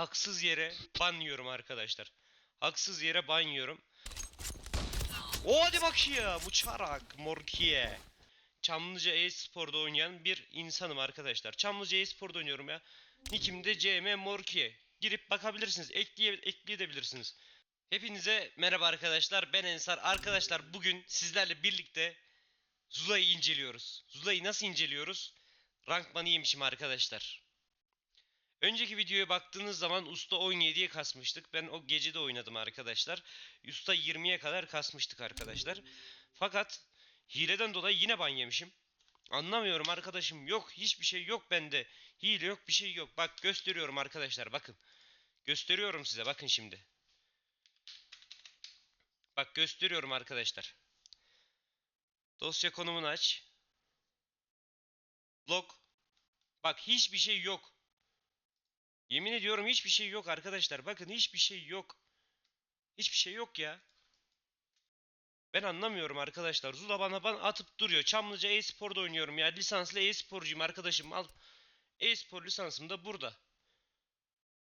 haksız yere ban yiyorum arkadaşlar. Haksız yere ban yiyorum. O hadi bak ya uçarak Morkiye. Çamlıca e-sporda oynayan bir insanım arkadaşlar. Çamlıca e-sporda oynuyorum ya. Nick'im de CM Morkiye. Girip bakabilirsiniz. Ekleye, ekleyebilirsiniz. Hepinize merhaba arkadaşlar. Ben Ensar. Arkadaşlar bugün sizlerle birlikte Zula'yı inceliyoruz. Zula'yı nasıl inceliyoruz? Rankmanı yemişim arkadaşlar. Önceki videoya baktığınız zaman Usta 17'ye kasmıştık. Ben o gece de oynadım arkadaşlar. Usta 20'ye kadar kasmıştık arkadaşlar. Fakat hileden dolayı yine ban yemişim. Anlamıyorum arkadaşım. Yok hiçbir şey yok bende. Hile yok bir şey yok. Bak gösteriyorum arkadaşlar bakın. Gösteriyorum size bakın şimdi. Bak gösteriyorum arkadaşlar. Dosya konumunu aç. Log. Bak hiçbir şey yok. Yemin ediyorum hiçbir şey yok arkadaşlar. Bakın hiçbir şey yok. Hiçbir şey yok ya. Ben anlamıyorum arkadaşlar. Zula bana ban atıp duruyor. Çamlıca e-sporda oynuyorum ya. Lisanslı e-sporcuyum arkadaşım. Al. E-spor lisansım da burada.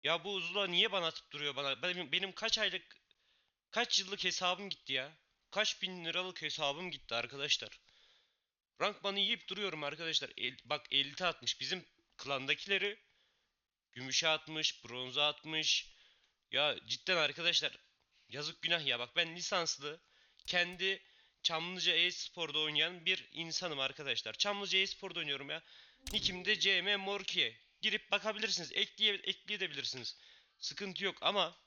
Ya bu Zula niye bana atıp duruyor bana? Benim, benim kaç aylık kaç yıllık hesabım gitti ya. Kaç bin liralık hesabım gitti arkadaşlar. Rank banı yiyip duruyorum arkadaşlar. El- bak elite atmış. Bizim klandakileri gümüşe atmış, bronza atmış. Ya cidden arkadaşlar yazık günah ya. Bak ben lisanslı kendi Çamlıca e-sporda oynayan bir insanım arkadaşlar. Çamlıca e-sporda oynuyorum ya. Nick'im de CM Morkiye. Girip bakabilirsiniz. Ekleye, ekleyebilirsiniz. Sıkıntı yok ama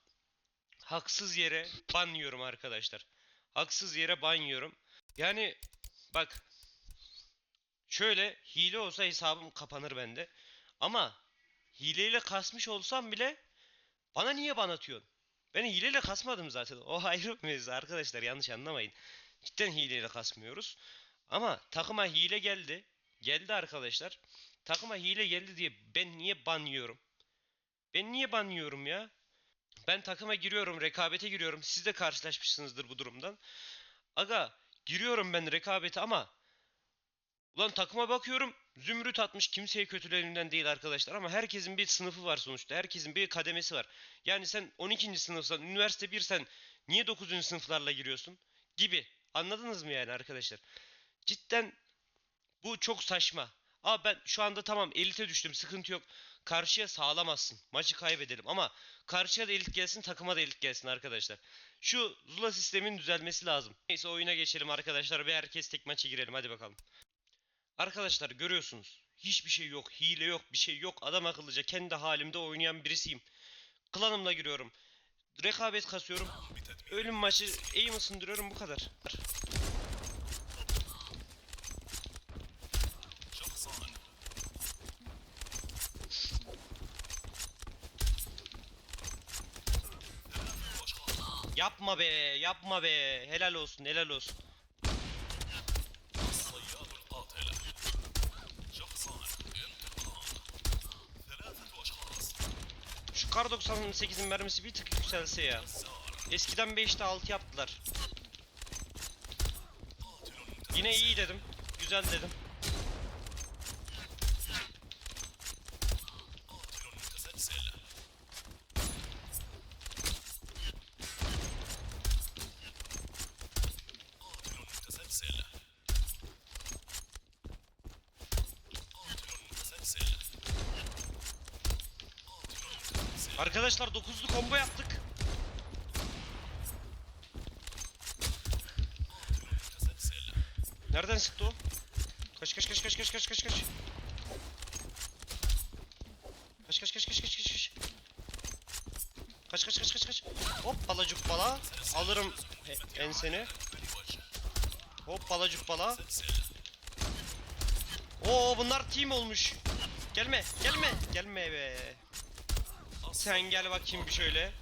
haksız yere ban yiyorum arkadaşlar. Haksız yere ban yiyorum. Yani bak şöyle hile olsa hesabım kapanır bende. Ama hileyle kasmış olsam bile bana niye ban atıyorsun? Ben hileyle kasmadım zaten. O ayrı mevzu arkadaşlar yanlış anlamayın. Cidden hileyle kasmıyoruz. Ama takıma hile geldi. Geldi arkadaşlar. Takıma hile geldi diye ben niye ban yiyorum? Ben niye ban yiyorum ya? Ben takıma giriyorum, rekabete giriyorum. Siz de karşılaşmışsınızdır bu durumdan. Aga giriyorum ben rekabete ama ulan takıma bakıyorum zümrüt atmış kimseye kötülerinden değil arkadaşlar ama herkesin bir sınıfı var sonuçta. Herkesin bir kademesi var. Yani sen 12. sınıfsan, üniversite 1 sen niye 9. sınıflarla giriyorsun? Gibi. Anladınız mı yani arkadaşlar? Cidden bu çok saçma. Aa ben şu anda tamam elite düştüm sıkıntı yok. Karşıya sağlamazsın. Maçı kaybedelim ama karşıya da elit gelsin takıma da elit gelsin arkadaşlar. Şu Zula sistemin düzelmesi lazım. Neyse oyuna geçelim arkadaşlar ve herkes tek maça girelim hadi bakalım. Arkadaşlar görüyorsunuz. Hiçbir şey yok. Hile yok. Bir şey yok. Adam akıllıca kendi halimde oynayan birisiyim. Klanımla giriyorum. Rekabet kasıyorum. Ölüm maçı aim ısındırıyorum bu kadar. Yapma be, yapma be. Helal olsun, helal olsun. Kar 98'in mermisi bir tık yükselse ya. Eskiden 5'te 6 yaptılar. Yine iyi dedim. Güzel dedim. Arkadaşlar 9'lu combo yaptık. Nereden sıktı o? Kaç kaç kaç kaç kaç kaç kaç kaç. Kaç kaç kaç kaç kaç kaç kaç. Kaç kaç kaç kaç kaç. Hop balacık bala. Alırım enseni. Hop balacık bala. Oo bunlar team olmuş. Gelme gelme gelme be. Sen gel bakayım bir şöyle.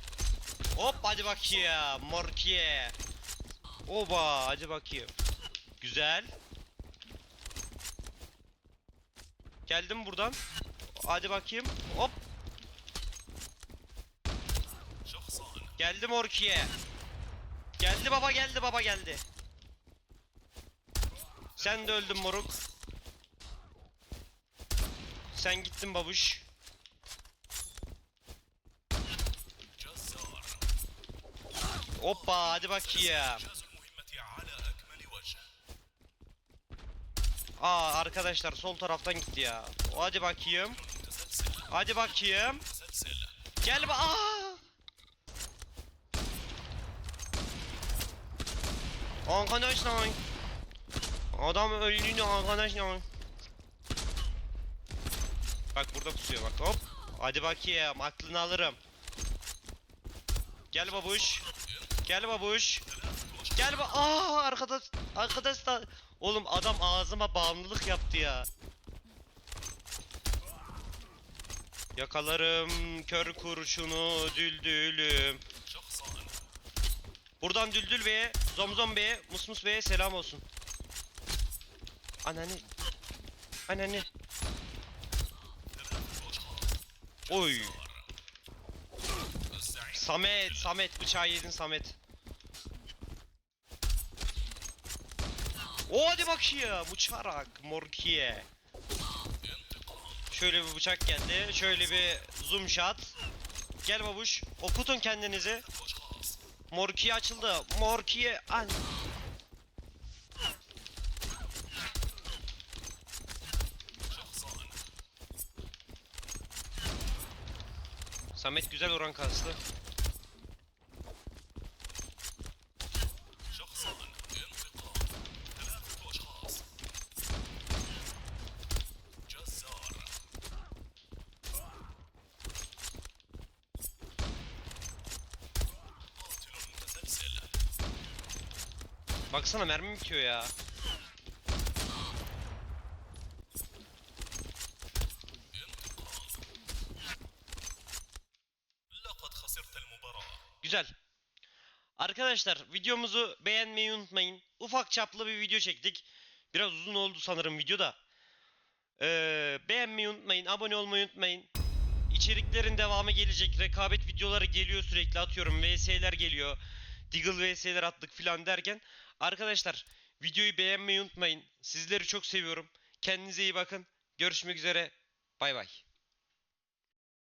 Hop hadi bakayım. Morkiye. Oba hadi bakayım. Güzel. Geldim buradan. Hadi bakayım. Hop. Geldim Orki'ye. Geldi baba geldi baba geldi. Sen de öldün moruk. Sen gittin babuş. Hoppa hadi bakayım. Aa arkadaşlar sol taraftan gitti ya. Hadi bakayım. Hadi bakayım. Gel ba Aa! Arkadaşlar. Adam öldüğünü arkadaşlar. Bak burada pusuyor bak hop. Hadi bakayım aklını alırım. Gel babuş. Gel babuş. Gel ba Aa arkadaş arkadaş da oğlum adam ağzıma bağımlılık yaptı ya. Yakalarım kör kurşunu düldülüm. Buradan Düldül Bey'e, Zomzom Bey'e, Musmus Bey'e selam olsun. Anneanne. Anneanne. Oy. Samet, Samet bıçağı yedin Samet. O hadi bakayım bıçarak morkiye. Şöyle bir bıçak geldi. Şöyle bir zoom shot. Gel babuş. Okutun kendinizi. Morkiye açıldı. Morkiye an. Samet güzel oran kastı. Baksana mermi bitiyor ya. Güzel. Arkadaşlar videomuzu beğenmeyi unutmayın. Ufak çaplı bir video çektik. Biraz uzun oldu sanırım video da. Ee, beğenmeyi unutmayın. Abone olmayı unutmayın. İçeriklerin devamı gelecek. Rekabet videoları geliyor sürekli atıyorum. VS'ler geliyor. Deagle VS'ler attık filan derken. Arkadaşlar videoyu beğenmeyi unutmayın. Sizleri çok seviyorum. Kendinize iyi bakın. Görüşmek üzere. Bay bay.